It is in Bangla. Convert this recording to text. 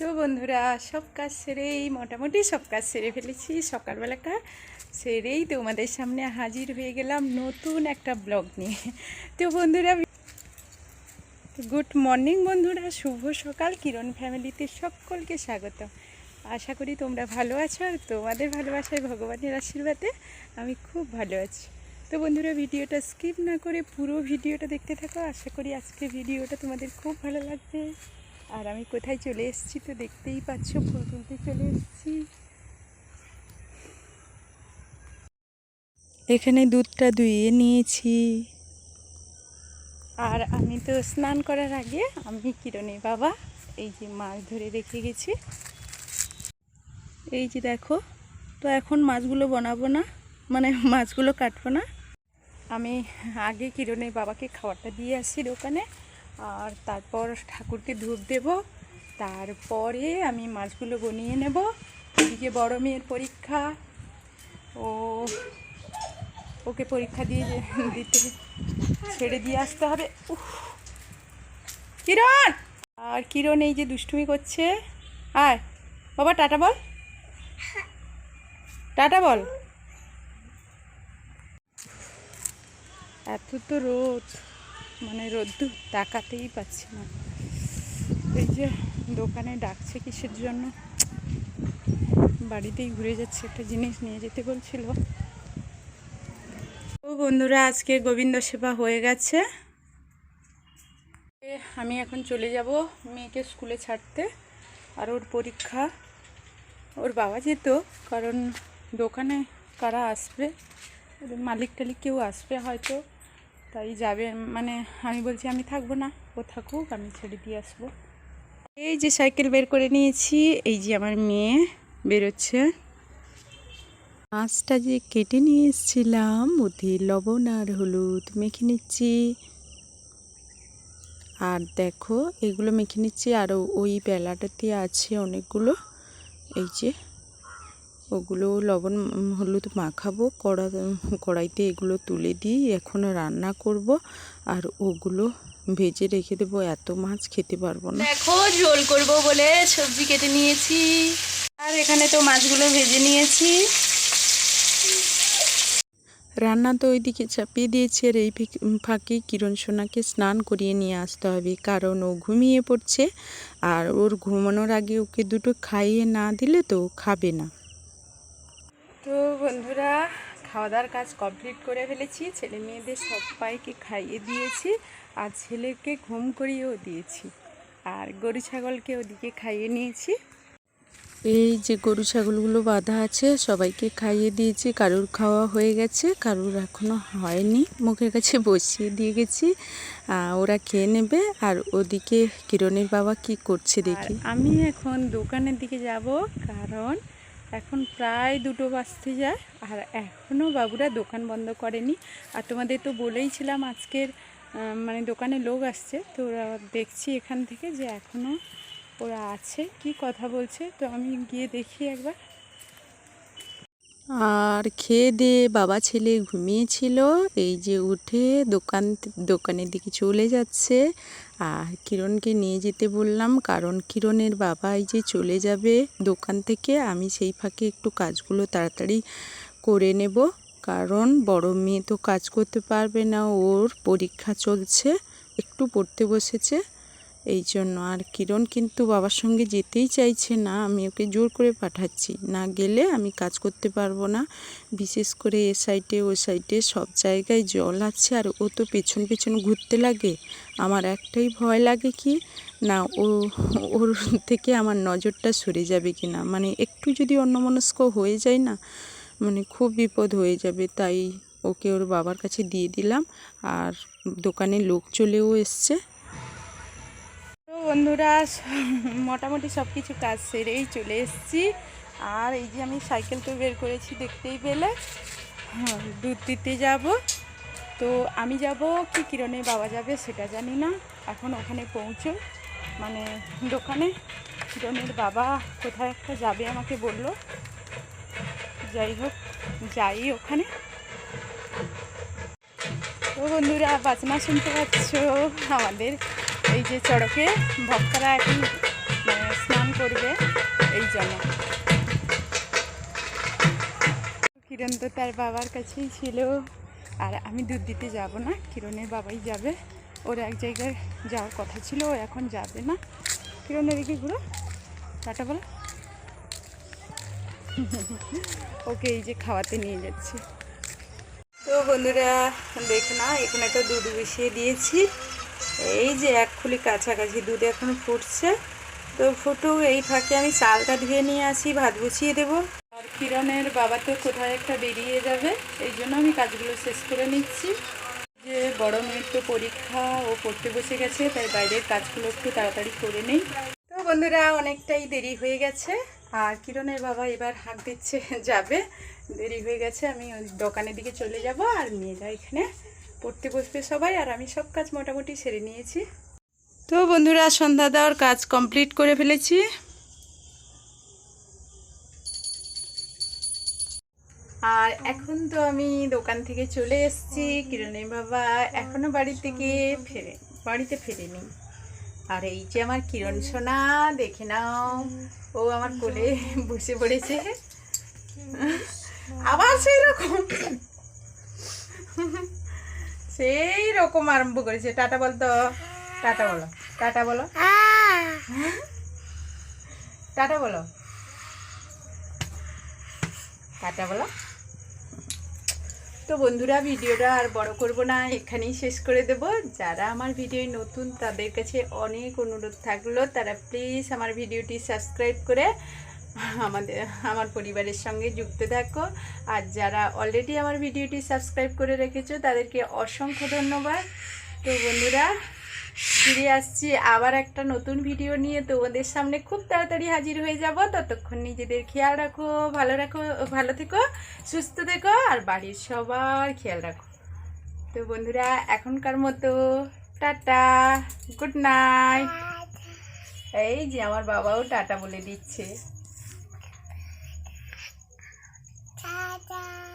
তো বন্ধুরা, সব কাজ সেরেই, মোটামুটি সব কাজ সেরে ফেলেছি। সকালবেলাটা সেরেই তোমাদের সামনে হাজির হয়ে গেলাম নতুন একটা ব্লগ নিয়ে। তো বন্ধুরা, গুড মর্নিং বন্ধুরা, শুভ সকাল। কিরণ ফ্যামিলিতে সকলকে স্বাগত আশা করি তোমরা ভালো আছো আর তোমাদের ভালোবাসায় ভগবানের আশীর্বাদে আমি খুব ভালো আছি। তো বন্ধুরা, ভিডিওটা স্কিপ না করে পুরো ভিডিওটা দেখতে থাকো। আশা করি আজকে ভিডিওটা তোমাদের খুব ভালো লাগবে। আর আমি কোথায় চলে এসেছি তো দেখতেই পাচ্ছ, ফুল তুলতে চলে এসেছি। এখানে দুধটা ধুয়ে নিয়েছি। আর আমি তো স্নান করার আগে, আমি কিরণে বাবা, এই যে মাছ ধরে রেখে গেছি। এই যে দেখো, তো এখন মাছগুলো বানাবো না মানে মাছগুলো কাটবো না। আমি আগে কিরণের বাবাকে খাবারটা দিয়ে আসি দোকানে। আর তারপর ঠাকুরকে ধূপ দেব। তারপরে আমি মাছগুলো বনিয়ে নেব। এদিকে বড় মেয়ের পরীক্ষা। ও, ওকে পরীক্ষা দিয়ে দিতে ছেড়ে দিয়ে আসতে হবে। কিরণ! আর কিরণ এই যে দুষ্টুমি করছে। আয়, বাবা টাটা বল। টাটা বল। এত তো রোদ। মানে রোদ্দুর তাকাতেই পাচ্ছি না। এই যে দোকানে ডাকছে কিসের জন্য? বাড়িতেই ঘুরে যাচ্ছে একটা জিনিস নিয়ে যেতে বলছিল। ও বন্ধুরা, আজকে গোবিন্দ সেবা হয়ে গেছে। আমি এখন চলে যাব মেয়েকে স্কুলে ছাড়তে আর ওর পরীক্ষা। ওর বাবা যেত, কারণ দোকানে কারা আসবে? মালিক টালিক কেউ আসবে হয়তো। তাই যাবে মানে আমি বলছি আমি থাকব না, ও থাকুক, আমি ছেড়ে দিয়ে আসব। এই যে সাইকেল বের করে নিয়েছি, এই যে আমার মেয়ে বেরোচ্ছে। মাছটা যে কেটে নিয়ে এসেছিলাম ওতে লবণ আর হলুদ মেখে নিচ্ছি। আর দেখো, এগুলো মেখে নিচ্ছি, আর ওই বেলাটাতে আছে অনেকগুলো। এই যে ওগুলো লবণ হলুদ মাখাবো কড়া কড়াইতে এগুলো তুলে দিই এখন রান্না করব। আর ওগুলো ভেজে রেখে দেবো এত মাছ খেতে পারব না। দেখো ঝোল করব বলে সবজি কেটে নিয়েছি। আর এখানে তো মাছগুলো ভেজে নিয়েছি। রান্না তো ওইদিকে চাপিয়ে দিয়েছি আর এই ফিক- ফাঁকে কিরণ সোনাকে স্নান করিয়ে নিয়ে আসতে হবে কারণ ও ঘুমিয়ে পড়ছে। আর ওর ঘুমানোর আগে ওকে দুটো খাইয়ে না দিলে তো খাবে না। তো বন্ধুরা খাওয়া দাওয়ার কাজ কমপ্লিট করে ফেলেছি। ছেলে মেয়েদের সবাইকে খাইয়ে দিয়েছি আর ছেলেকে ঘুম করিয়েও দিয়েছি। আর গরু ছাগলকে ওদিকে খাইয়ে নিয়েছি। এই যে গরু ছাগলগুলো বাঁধা আছে সবাইকে খাইয়ে দিয়েছি। কারুর খাওয়া হয়ে গেছে কারুর এখনও হয়নি। মুখের কাছে বসিয়ে দিয়ে গেছি। ওরা খেয়ে নেবে। আর ওদিকে কিরণের বাবা কি করছে দেখি। আমি এখন দোকানের দিকে যাব কারণ এখন প্রায় দুটো বাজতে যায়, আর এখনও বাবুরা দোকান বন্ধ করেনি। আর তোমাদের তো বলেইছিলাম আজকের মানে দোকানে লোক আসছে, তো ওরা দেখছি এখান থেকে যে এখনও ওরা আছে। কি কথা বলছে? তো আমি গিয়ে দেখি একবার। আর খেয়ে দিয়ে বাবা ছেলে ঘুমিয়েছিল, এই যে উঠে দোকান, দোকানের দিকে চলে যাচ্ছে। আর কিরণকে নিয়ে যেতে বললাম, কারণ কিরণের বাবা এই যে চলে যাবে দোকান থেকে, আমি সেই ফাঁকে একটু কাজগুলো তাড়াতাড়ি করে নেব। কারণ বড় মেয়ে তো কাজ করতে পারবে না, ওর পরীক্ষা চলছে, একটু পড়তে বসেছে। এই জন্য। আর কিরণ কিন্তু বাবার সঙ্গে যেতেই চাইছে না, আমি ওকে জোর করে পাঠাচ্ছি। না গেলে আমি কাজ করতে পারব না। বিশেষ করে এ সাইডে ও সাইডে সব জায়গায় জল আছে, আর ও তো পেছন পেছন ঘুরতে লাগে। আমার একটাই ভয় লাগে কি? না, ও, ওর থেকে আমার নজরটা সরে যাবে কি না মানে একটু যদি অন্যমনস্ক হয়ে যায় না মানে খুব বিপদ হয়ে যাবে। তাই ওকে ওর বাবার কাছে দিয়ে দিলাম। আর দোকানে লোক চলেও এসছে। বন্ধুরা মোটামুটি সব কিছু কাজ সেরেই চলে এসেছি। আর এই যে আমি সাইকেল তো বের করেছি দেখতেই পেলে। হ্যাঁ, দুধ দিতে যাব। তো আমি যাব কি কিরণের বাবা যাবে সেটা জানি না। এখন ওখানে পৌঁছো মানে দোকানে। কিরণের বাবা কোথায় একটা যাবে আমাকে বলল। যাই হোক যাই ওখানে। তো বন্ধুরা বাজনা শুনতে পাচ্ছ আমাদের? এই যে চড়কে ভক্তরা এখন মানে স্নান করবে এই জন্য। কিরণ তো তার বাবার কাছেই ছিল, আর আমি দুধ দিতে যাব না, কিরণের বাবাই যাবে। ওর এক জায়গায় যাওয়ার কথা ছিল, ও এখন যাবে না। কিরণের দিকে ঘুরো। টাটা বলো। ওকে এই যে খাওয়াতে নিয়ে যাচ্ছি। তো বন্ধুরা, দেখো না এখানে একটা দুধ বসিয়ে দিয়েছি। এই যে এক খুলি কাছাকাছি দুধ এখন ফুটছে। তো ফুটুক, এই ফাঁকে আমি চালটা ধুয়ে নিয়ে আসি, ভাত বসিয়ে দেবো। আর কিরণের বাবা তো কোথায় একটা বেরিয়ে যাবে, এই জন্য আমি কাজগুলো শেষ করে নিচ্ছি। যে বড় মেয়ের তো পরীক্ষা, ও পড়তে বসে গেছে, তাই বাইরের কাজগুলো একটু তাড়াতাড়ি করে নেই। তো বন্ধুরা, অনেকটাই দেরি হয়ে গেছে, আর কিরণের বাবা এবার হাঁক দিচ্ছে, যাবে। দেরি হয়ে গেছে, আমি ওই দোকানের দিকে চলে যাব আর মেয়েরা এখানে। পড়তে বসবে সবাই আর আমি সব কাজ মোটামুটি সেরে নিয়েছি। তো বন্ধুরা সন্ধ্যা দেওয়ার কাজ কমপ্লিট করে ফেলেছি। আর এখন তো আমি দোকান থেকে চলে এসেছি কিরণের বাবা এখনও বাড়ি থেকে ফেরে বাড়িতে ফেরেনি। আর এই যে আমার কিরণ সোনা দেখে নাও ও আমার কোলে বসে পড়েছে। আবার সেই রকম। সেই রকম আরম্ভ করেছে। টাটা বলতো টাটা বলো। টাটা বলো। টাটা বলো। টাটা বলো। তো বন্ধুরা ভিডিওটা আর বড় করব না এখানেই শেষ করে দেব। যারা আমার ভিডিও নতুন তাদের কাছে অনেক অনুরোধ থাকল। তারা প্লিজ আমার ভিডিওটি সাবস্ক্রাইব করে আমাদের, আমার পরিবারের সঙ্গে যুক্ত থাকো। আর যারা অলরেডি আমার ভিডিওটি সাবস্ক্রাইব করে রেখেছো, তাদেরকে অসংখ্য ধন্যবাদ। তো বন্ধুরা, ফিরে আসছি আবার একটা নতুন ভিডিও নিয়ে। তোমাদের সামনে খুব তাড়াতাড়ি হাজির হয়ে যাব। ততক্ষণ নিজেদের খেয়াল রাখো, ভালো রাখো, ভালো থেকো, সুস্থ থেকো, আর বাড়ির সবার খেয়াল রাখো। তো বন্ধুরা, এখনকার মতো টাটা গুড নাইট এই যে আমার বাবাও টাটা বলে দিচ্ছে। 짜